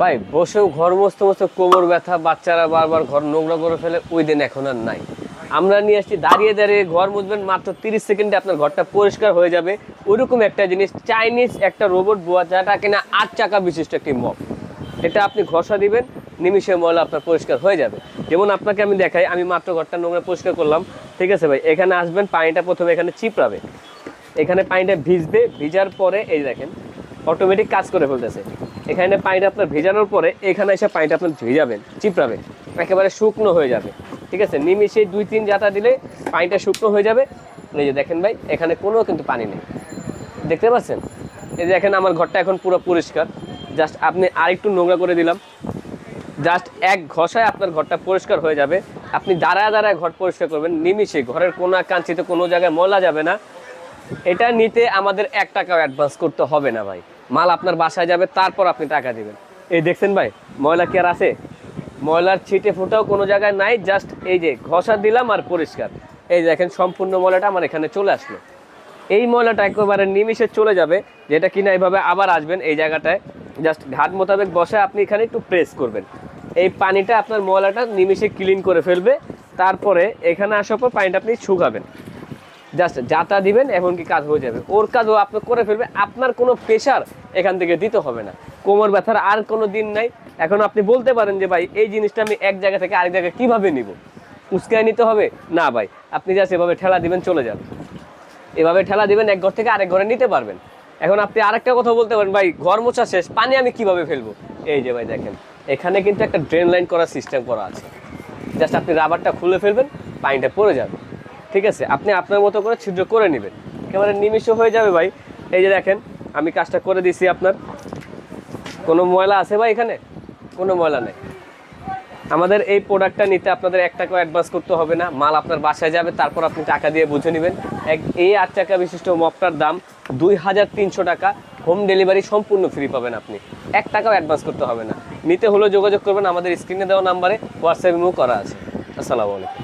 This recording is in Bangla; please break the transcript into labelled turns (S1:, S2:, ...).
S1: ভাই, বসেও ঘর মস্ত মস্ত কোমর ব্যথা, বাচ্চারা বারবার ঘর নোংরা করে ফেলে, ওই দিন এখন আর নাই। আমরা নিয়ে আসছি, দাঁড়িয়ে দাঁড়িয়ে ঘর মুছবেন, মাত্র তিরিশ সেকেন্ডে আপনার ঘরটা পরিষ্কার হয়ে যাবে। ওইরকম একটা জিনিস, চাইনিজ একটা রোবট বোয়া, যেটা কিনা আট চাকা বিশিষ্ট একটি মপ এটা আপনি ঘষা দিবেন, নিমিষে ময়লা আপনার পরিষ্কার হয়ে যাবে। যেমন আপনাকে আমি দেখাই, আমি মাত্র ঘরটা নোংরা পরিষ্কার করলাম। ঠিক আছে ভাই, এখানে আসবেন, পানিটা প্রথমে এখানে চিপড়াবে। এখানে পানিটা ভিজবে, ভিজার পরে এই দেখেন অটোমেটিক কাজ করে ফেলতেছে। এখানে পানিটা আপনার ভেজানোর পরে এখানে এসে পানিটা আপনার ভেজাবেন, চিপড়াবেন, একেবারে শুকনো হয়ে যাবে। ঠিক আছে? নিমিশে দুই, তিন জাতা দিলে পানিটা শুকনো হয়ে যাবে। এই যে দেখেন ভাই, এখানে কোনো কিন্তু পানি নেই। দেখতে পাচ্ছেন? এই যে দেখেন আমার ঘরটা এখন পুরো পরিষ্কার। জাস্ট আপনি আরেকটু নোংরা করে দিলাম। জাস্ট এক ঘষায় আপনার ঘরটা পরিষ্কার হয়ে যাবে। আপনি দাঁড়ায় দাঁড়ায় ঘর পরিষ্কার করবেন। নিমিশে ঘরের কোনো কাঞ্চিতে কোনো জায়গায় ময়লা যাবে না। এটা নিতে আমাদের এক টাকাও অ্যাডভান্স করতে হবে না ভাই। মাল আপনার বাসায় যাবে, তারপর আপনি টাকা দিবেন। এই দেখছেন ভাই, ময়লা কি আর আছে? ময়লার ছিটে ফোটাও কোনো জায়গায় নাই জাস্ট এই যে ঘষা দিলাম আর পরিষ্কার। এই দেখেন সম্পূর্ণ ময়লাটা আমার এখানে চলে আসলো। এই ময়লাটা একেবারে নিমিশে চলে যাবে, যেটা কিনা এইভাবে আবার আসবেন এই জায়গাটায়। জাস্ট ঘাট মোতাবেক বসে আপনি এখানে একটু প্রেস করবেন। এই পানিটা আপনার ময়লাটা নিমিশে ক্লিন করে ফেলবে, তারপরে এখানে আসার পর পানিটা আপনি শুকাবেন। জাস্ট যাতা দিবেন এমনকি কাজ হয়ে যাবে। ওর কাজও আপনি করে ফেলবে, আপনার কোনো প্রেশার এখান থেকে দিতে হবে না। কোমর ব্যথার আর কোনো দিন নাই। এখন আপনি বলতে পারেন যে, ভাই, এই জিনিসটা আমি এক জায়গা থেকে আরেক জায়গায় কীভাবে নিব? উস্কায় নিতে হবে? না, ভাই। আপনি জাস্ট এভাবে ঠেলা দিবেন, চলে যাবে। এভাবে ঠেলা দিবেন, এক ঘর থেকে আরেক ঘরে নিতে পারবেন। এখন আপনি আরেকটা কথা বলতে পারেন, ভাই, ঘর মোছা শেষ, পানি আমি কীভাবে ফেলব? এই যে, ভাই, দেখেন। এখানে কিন্তু একটা ড্রেন লাইন করার সিস্টেম করা আছে। জাস্ট আপনি রাবারটা খুলে ফেলবেন, পানিটা পড়ে যাবে। ঠিক আছে? আপনি আপনার মতো করে ছিদ্র করে নেবেন। একেবারে নিমিষ হয়ে যাবে ভাই। এই যে দেখেন, আমি কাজটা করে দিছি আপনার। কোনো ময়লা আছে ভাই এখানে? কোনো ময়লা নেই। আমাদের এই প্রোডাক্টটা নিতে আপনাদের এক টাকাও অ্যাডভান্স করতে হবে না। মাল আপনার বাসায় যাবে, তারপর আপনি টাকা দিয়ে বুঝে নেবেন। এক এই আট টাকা বিশিষ্ট মপটার দাম দুই হাজার তিনশো টাকা। হোম ডেলিভারি সম্পূর্ণ ফ্রি পাবেন আপনি। এক টাকাও অ্যাডভান্স করতে হবে না। নিতে হলেও যোগাযোগ করবেন। আমাদের স্ক্রিনে দেওয়া নাম্বারে হোয়াটসঅ্যাপ ইমো করা আছে। আসসালামু আলাইকুম।